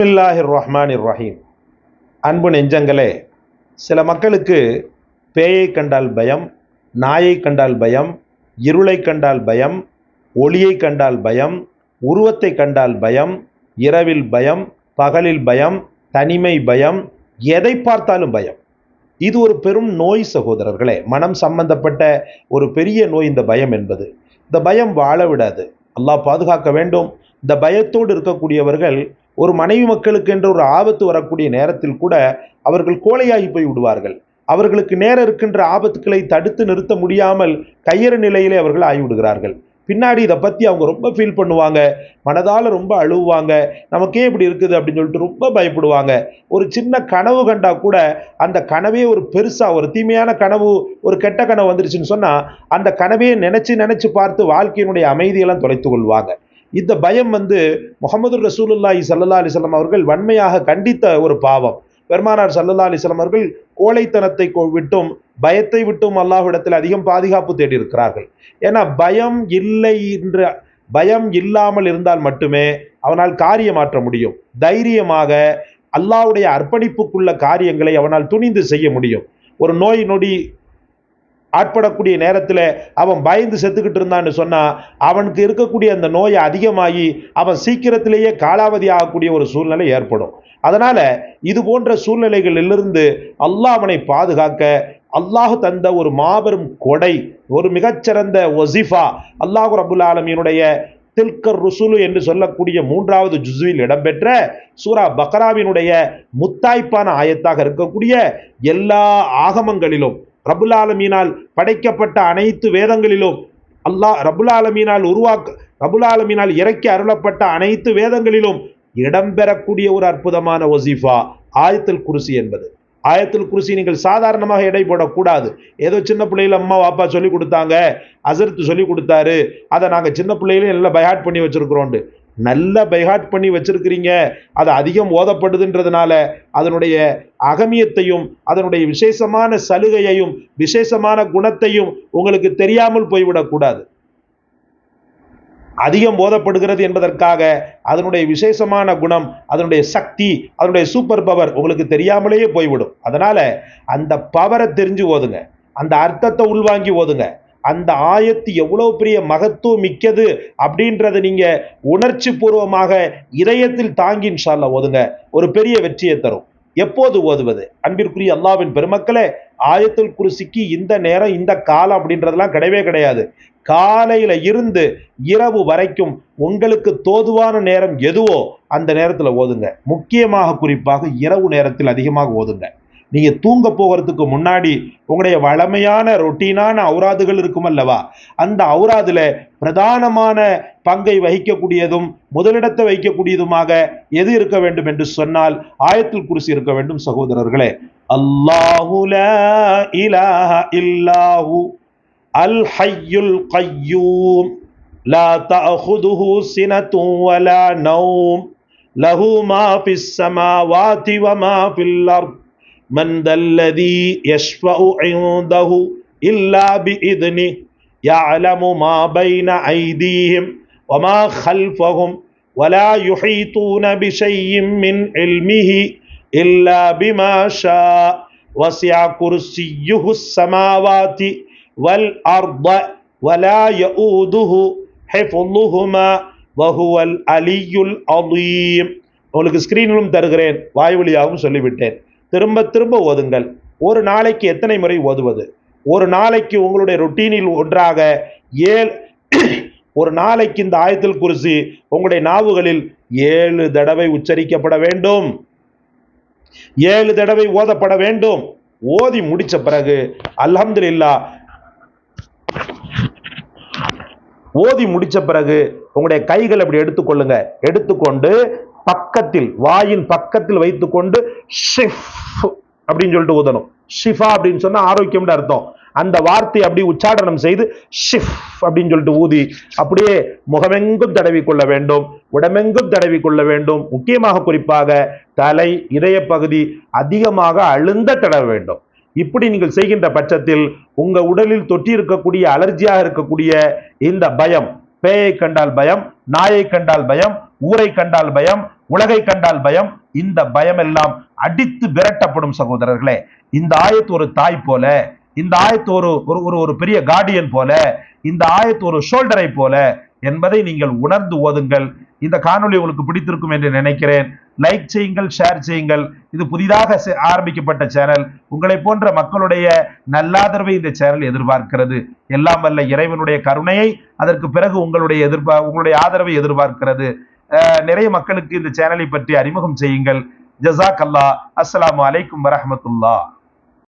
பிஸ்மில்லாஹிர் ரஹ்மான் ரஹீம் அன்பு நெஞ்சங்களே சில மக்களுக்கு பேயை கண்டால் பயம் நாயை கண்டால் பயம் இருளை கண்டால் பயம் ஒளியை கண்டால் பயம் உருவத்தை கண்டால் பயம் இரவில் பயம் பகலில் பயம் தனிமை பயம் எதை பார்த்தாலும் பயம். இது ஒரு பெரும் நோய் சகோதரர்களே மனம் சம்பந்தப்பட்ட ஒரு பெரிய நோய் இந்த பயம் என்பது. இந்த பயம் வாழ விடாது. அல்லாஹ் பாதுகாக்க வேண்டும். இந்த பயத்தோடு இருக்கக்கூடியவர்கள் ஒரு மனைவி மக்களுக்கு என்ற ஒரு ஆபத்து வரக்கூடிய நேரத்தில் கூட அவர்கள் கோழையாகி போய் விடுவார்கள். அவர்களுக்கு நேர இருக்கின்ற ஆபத்துக்களை தடுத்து நிறுத்த முடியாமல் கையறு நிலையிலே அவர்கள் ஆகிவிடுகிறார்கள் பின்னாடி இதை பற்றி அவங்க ரொம்ப ஃபீல் பண்ணுவாங்க. மனதால் ரொம்ப அழுவாங்க நமக்கே இப்படி இருக்குது அப்படின்னு சொல்லிட்டு ரொம்ப பயப்படுவாங்க. ஒரு சின்ன கனவு கண்டா கூட அந்த கனவே ஒரு பெருசாக ஒரு தீமையான கனவு ஒரு கெட்ட கனவு வந்துருச்சுன்னு சொன்னால் அந்த கனவே நினச்சி நினச்சி பார்த்து வாழ்க்கையினுடைய அமைதியெல்லாம் தொலைத்து கொள்வாங்க. இந்த பயம் வந்து முகமது ரசூலுல்லாஹி சல்லா அலிஸ்லாம் அவர்கள் வன்மையாக கண்டித்த ஒரு பாவம். பெருமானார் சல்லல்லா அலிஸ்லாம் அவர்கள் கோழைத்தனத்தை விட்டும் பயத்தை விட்டும் அல்லாஹ்விடத்தில் அதிகம் பாதுகாப்பு தேடி இருக்கிறார்கள் ஏன்னா பயம் இல்லை என்ற பயம் இல்லாமல் இருந்தால் மட்டுமே அவனால் காரியமாற்ற முடியும். தைரியமாக அல்லாவுடைய அர்ப்பணிப்புக்குள்ள காரியங்களை அவனால் துணிந்து செய்ய முடியும். ஒரு நோய் நொடி ஆட்படக்கூடிய நேரத்தில் அவன் பயந்து செத்துக்கிட்டு இருந்தான்னு சொன்னால் அவனுக்கு இருக்கக்கூடிய அந்த நோயை அதிகமாகி அவன் சீக்கிரத்திலேயே காலாவதி ஆகக்கூடிய ஒரு சூழ்நிலை ஏற்படும். அதனால் இது போன்ற சூழ்நிலைகளிலிருந்து அல்லாஹ் அவனை பாதுகாக்க அல்லாஹ் தந்த ஒரு மாபெரும் கொடை ஒரு மிகச்சிறந்த ஒசிஃபா அல்லாஹு ரபுல் ஆலமியினுடைய தில்கர் ருசுலு என்று சொல்லக்கூடிய மூன்றாவது ஜுசுவில் இடம்பெற்ற சூரா பக்ராவினுடைய முத்தாய்ப்பான ஆயத்தாக இருக்கக்கூடிய எல்லா ஆகமங்களிலும் ரபுல் ஆலமீனால் படைக்கப்பட்ட அனைத்து வேதங்களிலும் அல்லாஹ் ரபுல் ஆலமீனால் உருவாக்க ரபுல் ஆலமீனால் இறக்கி அருளப்பட்ட அனைத்து வேதங்களிலும் இடம்பெறக்கூடிய ஒரு அற்புதமான ஒசிஃபா ஆயத்தில் குருசி என்பது. ஆயத்தில் குருசி நீங்கள் சாதாரணமாக எடை போடக்கூடாது. ஏதோ சின்ன பிள்ளையில அம்மா வாப்பா சொல்லி கொடுத்தாங்க அசர்த்து சொல்லி கொடுத்தாரு அதை நாங்கள் சின்ன பிள்ளையில நல்லா பைஹாட் பண்ணி வச்சிருக்கிறோண்டு. நல்ல பைஹாட் பண்ணி வச்சிருக்கிறீங்க அது அதிகம் ஓதப்படுதுன்றதுனால அதனுடைய அகமியத்தையும் அதனுடைய விசேஷமான சலுகையையும் விசேஷமான குணத்தையும் உங்களுக்கு தெரியாமல் போய்விடக்கூடாது. அதிகம் போதப்படுகிறது என்பதற்காக அதனுடைய விசேஷமான குணம் அதனுடைய சக்தி அதனுடைய சூப்பர் பவர் உங்களுக்கு தெரியாமலேயே போய்விடும். அதனால அந்த பவரை தெரிஞ்சு ஓதுங்க. அந்த அர்த்தத்தை உள்வாங்கி ஓதுங்க. அந்த ஆயத்து எவ்வளவு பெரிய மகத்துவம் மிக்கது அப்படின்றத நீங்க உணர்ச்சி பூர்வமாக இதயத்தில் தாங்கி இன்ஷால்ல ஓதுங்க. ஒரு பெரிய வெற்றியை தரும். எப்போது ஓதுவது? அன்பிற்குரிய அல்லாவின் பெருமக்களே ஆயத்தில் குருசிக்கு இந்த நேரம் இந்த காலம் அப்படின்றதெல்லாம் கிடையவே கிடையாது. காலையில இருந்து இரவு வரைக்கும் உங்களுக்கு தோதுவான நேரம் எதுவோ அந்த நேரத்தில் ஓதுங்க. முக்கியமாக குறிப்பாக இரவு நேரத்தில் அதிகமாக ஓதுங்க. நீங்கள் தூங்க போகிறதுக்கு முன்னாடி உங்களுடைய வளமையான ரொட்டீனான அவுராதுகள் இருக்கும் அல்லவா? அந்த அவுராதில் பிரதானமான பங்கை வகிக்கக்கூடியதும் முதலிடத்தை வைக்கக்கூடியதுமாக எது இருக்க வேண்டும் என்று சொன்னால் ஆயத்தில் குருசி இருக்க வேண்டும் சகோதரர்களே. அல்லாஹுல இலாஹ இல்லாஹு அல் ஹையுல் கையூம் லா தஅஹுதுஹு சினத்தும் வலா நௌம் லஹு மா ஃபிஸ் சமாவாதி வ மா ஃபில் அர்த். من ذا الذي يشفع عنده إلا بإذنه يعلم ما بين أيديهم وما خلفهم ولا يحيطون بشيء من علمه إلا بما شاء وسع كرسيه السماوات والأرض ولا يؤوده حفظهما وهو العلي العظيم உங்களுக்கு ஸ்கிரீனிலும் தருகிறேன் வாய்வழியாகவும் சொல்லிவிட்டேன் திரும்ப திரும்ப ஓதுங்கள். ஒரு நாளைக்கு எத்தனை முறை ஓதுவது? ஒரு நாளைக்கு உங்களுடைய ரொட்டீனில் ஒன்றாக ஏழு ஒரு நாளைக்கு இந்த ஆயத்தில் குருசி உங்களுடைய நாவுகளில் ஏழு தடவை உச்சரிக்கப்பட வேண்டும். ஏழு தடவை ஓதப்பட வேண்டும். ஓதி முடிச்ச பிறகு அல்ஹம்துலில்லா ஓதி முடிச்ச பிறகு உங்களுடைய கைகள் அப்படி எடுத்துக்கொள்ளுங்க. எடுத்துக்கொண்டு பக்கத்தில் வாயின் பக்கத்தில் வைத்துக்கொண்டு ஷிஃப் அப்படின்னு சொல்லிட்டு ஊதணும். ஷிஃபா அப்படின்னு சொன்னா ஆரோக்கியம்னு அர்த்தம். அந்த வார்த்தை அப்படி உச்சாடனம் செய்து ஷிஃப் அப்படின்னு சொல்லிட்டு ஊதி அப்படியே முகமெங்கும் தடவி கொள்ள வேண்டும் உடமெங்கும் தடவி கொள்ள வேண்டும். முக்கியமாக குறிப்பாக தலை இதய பகுதி அதிகமாக அழுந்த தடவ வேண்டும். இப்படி நீங்கள் செய்கின்ற பட்சத்தில் உங்க உடலில் தொட்டி இருக்கக்கூடிய அலர்ஜியாக இருக்கக்கூடிய இந்த பயம் பேயை கண்டால் பயம் நாயை கண்டால் பயம் ஊரை கண்டால் பயம் உலகை கண்டால் பயம் இந்த பயம் எல்லாம் அடித்து விரட்டப்படும் சகோதரர்களே. இந்த ஆயத்து ஒரு தாய் போல இந்த ஆயத்து ஒரு ஒரு ஒரு ஒரு பெரிய கார்டியன் போல இந்த ஆயத்து ஒரு ஷோல்டரை போல என்பதை நீங்கள் உணர்ந்து ஓதுங்கள். இந்த காணொளி உங்களுக்கு பிடித்திருக்கும் என்று நினைக்கிறேன். லைக் செய்யுங்கள் ஷேர் செய்யுங்கள். இது புதிதாக செ- ஆரம்பிக்கப்பட்ட சேனல் உங்களை போன்ற மக்களுடைய நல்லாதரவை இந்த சேனல் எதிர்பார்க்கிறது. எல்லாம் வல்ல இறைவனுடைய கருணையை அதற்கு பிறகு உங்களுடைய எதிர்பார் உங்களுடைய ஆதரவை எதிர்பார்க்கிறது. நிறைய மக்களுக்கு இந்த சேனலை பற்றி அறிமுகம் செய்யுங்கள். ஜசாக் அல்லாஹ் அஸ்லாம் அலைக்கும் வரமத்துல்லா